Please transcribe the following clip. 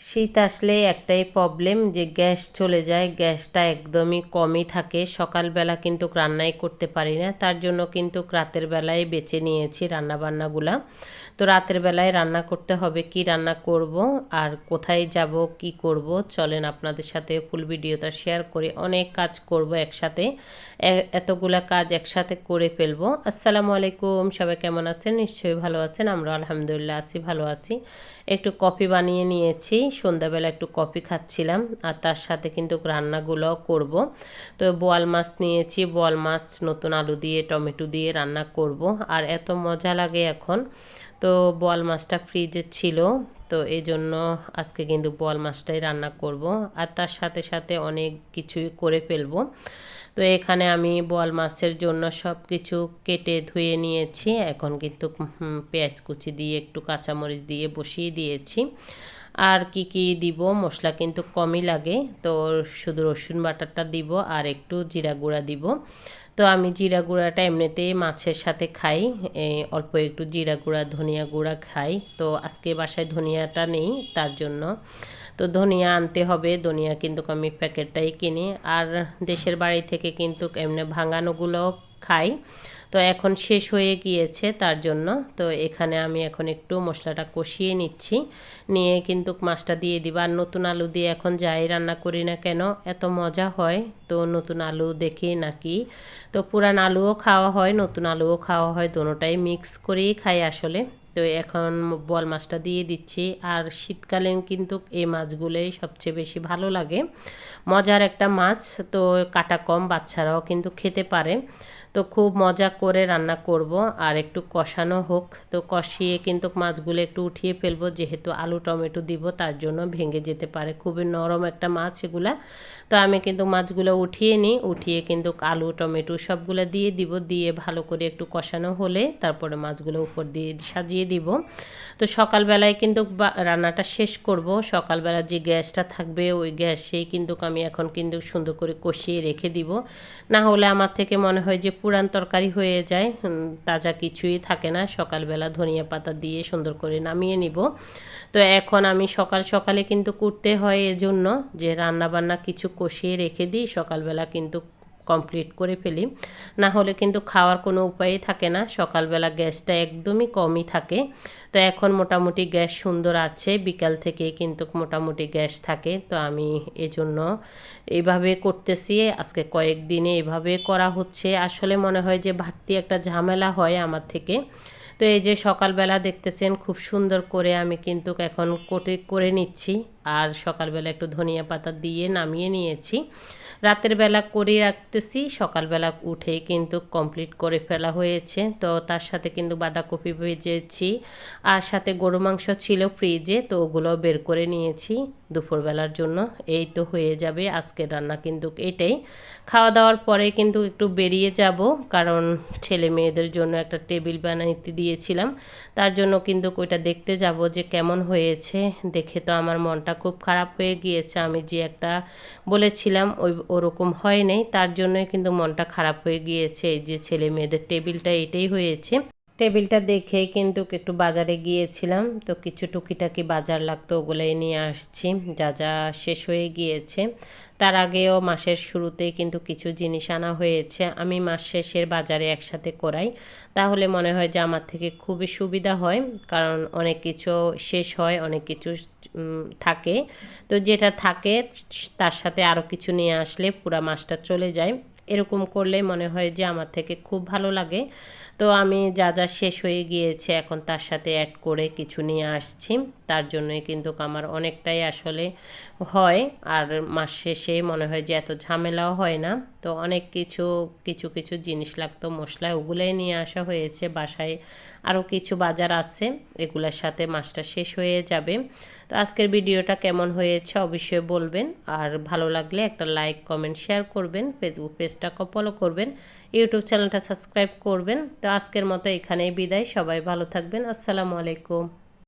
শীত আসলে একটাই প্রবলেম যে গ্যাস চলে যায়, গ্যাসটা একদমই কমই থাকে। সকালবেলা কিন্তু রান্নাই করতে পারি না, তার জন্য কিন্তু রাতের বেলায় বেছে নিয়েছি রান্না বান্নাগুলা তো রাতের বেলায় রান্না করতে হবে, কি রান্না করব, আর কোথায় যাব, কি করব, চলেন আপনাদের সাথে ফুল ভিডিওটা শেয়ার করে অনেক কাজ করব একসাথে। এতগুলা কাজ একসাথে করে ফেলব। আসসালামু আলাইকুম, সবাই কেমন আছেন? নিশ্চয়ই ভালো আছেন আমরা আলহামদুলিল্লাহ আছি, ভালো আছি। একটু কফি বানিয়ে নিয়েছি সন্ধ্যাবেলা একটু কফি খাচ্ছিলাম আর তার সাথে কিন্তু রান্নাগুলোও করব। তো বোয়াল মাছ নিয়েছি, বোয়াল মাছ, নতুন আলু দিয়ে, টমেটো দিয়ে রান্না করব। আর এত মজা লাগে এখন। তো বোয়াল মাছটা ফ্রিজে ছিল, তো এই জন্য আজকে কিন্তু বোয়াল মাছটাই রান্না করব। আর তার সাথে সাথে অনেক কিছুই করে ফেলব। তো এখানে আমি বোয়াল মাছের জন্য সব কিছু কেটে ধুয়ে নিয়েছি। এখন কিন্তু পেঁয়াজ কুচি দিয়ে, একটু কাঁচামরিচ দিয়ে বসিয়ে দিয়েছি। আর কি কি দিব? মশলা কিন্তু কমই লাগে। তো শুধু রসুন বাটারটা দিব আর একটু জিরা গুঁড়া দিব। তো আমি জিরা গুঁড়াটা এমনিতেই মাছের সাথে খাই অল্প একটু জিরা গুঁড়া, ধনিয়া গুঁড়া খাই। তো আজকে বাসায় ধনিয়াটা নেই, তার জন্য। তো ধনিয়া আনতে হবে, ধনিয়া কিন্তু আমি প্যাকেটটাই কিনি। আর দেশের বাড়ি থেকে কিন্তু এমনি ভাঙানোগুলো খাই। তো এখন শেষ হয়ে গিয়েছে তার জন্য। তো এখানে আমি এখন একটু মশলাটা কষিয়ে নিচ্ছি। নিয়ে কিন্তু মাছটা দিয়ে দিবা। আর নতুন আলু দিয়ে এখন যাই রান্না করি না কেন, এত মজা হয়। তো নতুন আলু দেখি নাকি। তো পুরান আলুও খাওয়া হয় নতুন আলুও খাওয়া হয় দোনোটাই মিক্স করেই খাই আসলে। তো এখন বল মাছটা দিয়ে দিচ্ছি। আর শীতকালীন কিন্তু এই মাছগুলোই সবচেয়ে বেশি ভালো লাগে। মজার একটা মাছ, তো কাটা কম, বাচ্চারাও কিন্তু খেতে পারে। তো খুব মজা করে রান্না করব, আর একটু কষানো হোক। তো কষিয়ে কিন্তু মাছগুলো একটু উঠিয়ে ফেলব, যেহেতু আলু, টমেটো দিব, তার জন্য ভেঙে যেতে পারে। খুবই নরম একটা মাছ এগুলা। তো আমি কিন্তু মাছগুলো উঠিয়ে নিই, উঠিয়ে কিন্তু আলু, টমেটো সবগুলো দিয়ে দিব। দিয়ে ভালো করে একটু কষানো হলে তারপরে মাছগুলো উপর দিয়ে সাজিয়ে দিব। তো সকালবেলায় কিন্তু রান্নাটা শেষ করব। সকালবেলা যে গ্যাসটা থাকবে, ওই গ্যাসেই কিন্তু আমি এখন কিন্তু সুন্দর করে কষিয়ে রেখে দিব। না হলে আমার থেকে মনে হয় যে পুরান তরকারি হয়ে যায় তাজা কিছুই থাকে না। সকালবেলা ধনিয়া পাতা দিয়ে সুন্দর করে নামিয়ে নিব। তো এখন আমি সকাল সকালে কিন্তু করতে হয় এজন্য যে রান্না বান্না কিছু কষিয়ে রেখে দিই। সকালবেলা কিন্তু কমপ্লিট করে ফেলি। না হলে কিন্তু খাওয়ার কোনো উপায়ই থাকে না। সকালবেলা গ্যাসটা একদমই কমই থাকে। তো এখন মোটামুটি গ্যাস সুন্দর আছে। বিকাল থেকে কিন্তু মোটামুটি গ্যাস থাকে। তো আমি এজন্য এভাবে করতেছি। আজকে কয়েকদিনে এভাবে করা হচ্ছে। আসলে মনে হয় যে ভাটতি একটা ঝামেলা হয় আমার থেকে। তো এই যে সকালবেলা দেখতেছেন, খুব সুন্দর করে আমি কিন্তু এখন কোটে করে নিচ্ছি। আর সকালবেলা একটু ধনিয়া পাতা দিয়ে নামিয়ে নিয়েছি। রাতের বেলা করে রাখতেছি, সকালবেলা উঠে কিন্তু কমপ্লিট করে ফেলা হয়েছে। তো তার সাথে কিন্তু বাঁধাকপি ভেজেছি আর সাথে গরু মাংস ছিল ফ্রিজে তো ওগুলো বের করে নিয়েছি দুপুরবেলার জন্য। এই তো হয়ে যাবে আজকে রান্না কিন্তু এটাই। খাওয়া দাওয়ার পরে কিন্তু একটু বেরিয়ে যাব, কারণ ছেলে মেয়েদের জন্য একটা টেবিল বানাইতে দিয়েছিলাম। তার জন্য কিন্তু ওইটা দেখতে যাব যে কেমন হয়েছে। দেখে তো আমার মনটা খুব খারাপ হয়ে গিয়েছে, আমি যে একটা বলেছিলাম ওই, ওরকম হয় নাই। তার জন্যই কিন্তু মনটা খারাপ হয়ে গিয়েছে। এই যে ছেলে মেয়েদের টেবিলটা এটাই হয়েছে। টেবিলটা দেখে কিন্তু একটু বাজারে গিয়েছিলাম। তো কিছু টুকিটাকি বাজার লাগতো, ওগুলোই নিয়ে আসছি। যা যা শেষ হয়ে গিয়েছে। তার আগেও মাসের শুরুতে কিন্তু কিছু জিনিস আনা হয়েছে। আমি মাস শেষের বাজারে একসাথে করাই। তাহলে মনে হয় যে আমার থেকে খুবই সুবিধা হয়, কারণ অনেক কিছু শেষ হয়, অনেক কিছু থাকে। তো যেটা থাকে, তার সাথে আরও কিছু নিয়ে আসলে পুরা মাসটা চলে যায়। এরকম করলে মনে হয় যে আমার থেকে খুব ভালো লাগে। তো আমি যা যা শেষ হয়ে গিয়েছে এখন তার সাথে অ্যাড করে কিছু নিয়ে আসছি। তার জন্যই কিন্তু আমার অনেকটাই আসলে হয়। আর মাস শেষে মনে হয় যে এত ঝামেলাও হয় না। তো অনেক কিছু কিছু কিছু জিনিস লাগতো, মশলা, ওগুলাই নিয়ে আসা হয়েছে বাসায়। আরও কিছু বাজার আছে, এগুলোর সাথে মাছটা শেষ হয়ে যাবে। তো আজকের ভিডিওটা কেমন হয়েছে অবশ্যই বলবেন। আর ভালো লাগলে একটা লাইক, কমেন্ট, শেয়ার করবেন। ফেসবুক পেজটা ফলো করবেন। ইউটিউব চ্যানেলটা সাবস্ক্রাইব করবেন। তো আজকের মতো এখানেই বিদায়। সবাই ভালো থাকবেন। আসসালামু আলাইকুম।